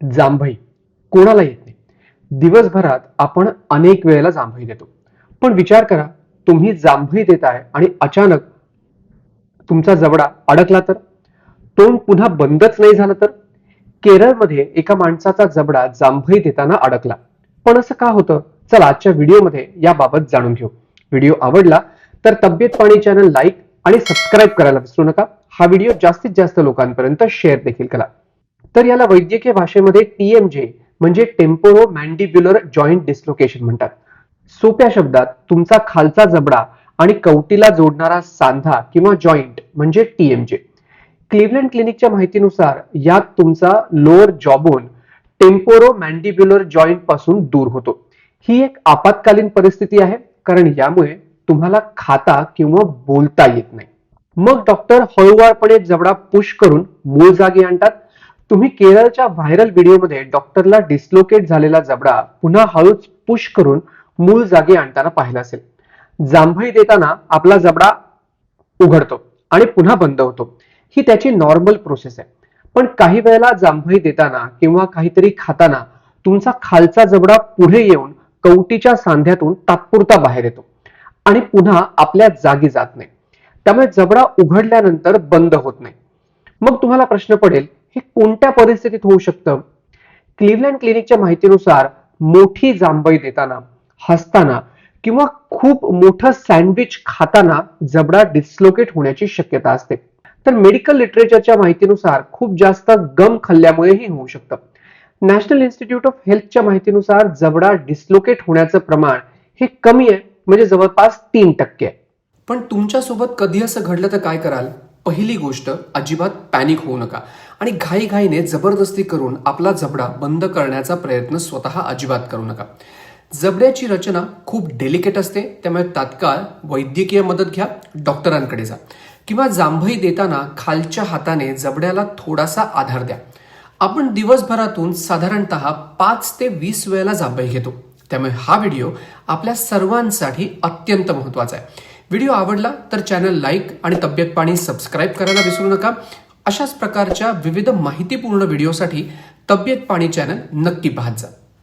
जांभई. कोणाला येत नाही. दिवसभरात आपण अनेक वेळेला जांभई देतो. पण विचार करा तुम्ही जांभई देताय आणि अचानक तुमचा जबडा अडकला तर? तोंड पुन्हा बंदच नाही झालं तर? केरळमध्ये एका माणसाचा जबडा जांभई देताना अडकला. पण असं का होतं? चला आजच्या व्हिडिओमध्ये याबाबत जाणून घेऊ. व्हिडिओ आवडला तर तब्येत पाणी चॅनल लाईक आणि सबस्क्राईब करायला विसरू नका. हा व्हिडिओ जास्तीत जास्त लोकांपर्यंत शेअर देखील करा. तर याला वैद्यकीय भाषेमध्ये टीएमजे म्हणजे टेम्पोरो मॅन्डिब्युलर जॉईंट डिस्लोकेशन म्हणतात. सोप्या शब्दात तुमचा खालचा जबडा आणि कवटीला जोडणारा सांधा किंवा जॉईंट म्हणजे टीएमजे क्लिव्हलँड क्लिनिकच्या माहितीनुसार यात तुमचा लोअर जॉबोन टेम्पोरो मॅन्डिब्युलर जॉईंटपासून दूर होतो. ही एक आपत्कालीन परिस्थिती आहे कारण यामुळे तुम्हाला खाता किंवा बोलता येत नाही. मग डॉक्टर हळूवारपणे जबडा पुश करून मूळ जागी आणतात तुम्ही केरळच्या व्हायरल व्हिडिओमध्ये डॉक्टरला डिस्लोकेट झालेला जबडा पुन्हा हळूच पुश करून मूळ जागी आणताना पाहिला असेल. जांभई देताना आपला जबडा उघडतो आणि पुन्हा बंद होतो. ही त्याची नॉर्मल प्रोसेस आहे. पण काही वेळेला जांभई देताना किंवा काहीतरी खाताना तुमचा खालचा जबडा पुढे येऊन कवटीच्या सांध्यातून तात्पुरता बाहेर येतो आणि पुन्हा आपल्या जागी जात नाही. त्यामुळे जबडा उघडल्यानंतर बंद होत नाही. मग तुम्हाला प्रश्न पडेल हे कोणत्या परिस्थितीत होऊ शकतं? क्लिव्हलँड क्लिनिकच्या माहितीनुसार मोठी जांभई देताना हसताना किंवा खूप मोठं सँडविच खाताना जबडा डिस्लोकेट होण्याची शक्यता असते. तर मेडिकल लिटरेचरच्या माहितीनुसार खूप जास्त गम खाल्ल्यामुळेही होऊ शकतं. नॅशनल इन्स्टिट्यूट ऑफ हेल्थच्या माहितीनुसार जबडा डिस्लोकेट होण्याचं प्रमाण हे कमी आहे म्हणजे जवळपास तीन टक्के आहे. पण तुमच्यासोबत कधी असं घडलं तर काय कराल? पहिली गोष्ट अजिबात पॅनिक होऊ नका. आणि घाईघाईने जबरदस्ती करून आपला जबडा बंद करण्याचा प्रयत्न स्वतः अजिबात करू नका. जबड्याची रचना खूप डेलिकेट असते त्यामुळे तात्काळ वैद्यकीय मदत घ्या डॉक्टरांकडे जा. किंवा जांभई देताना खालच्या हाताने जबड्याला थोडासा आधार द्या. आपण दिवसभरातून साधारणतः पाच ते वीस वेळेला जांभई घेतो. त्यामुळे हा व्हिडिओ आपल्या सर्वांसाठी अत्यंत महत्त्वाचा आहे. व्हिडिओ आवडला तर चॅनल लाईक आणि तब्येत पाणी सबस्क्राईब करायला विसरू नका. अशाच प्रकारच्या विविध माहितीपूर्ण व्हिडिओसाठी तब्येत पाणी चॅनल नक्की पाहत जा.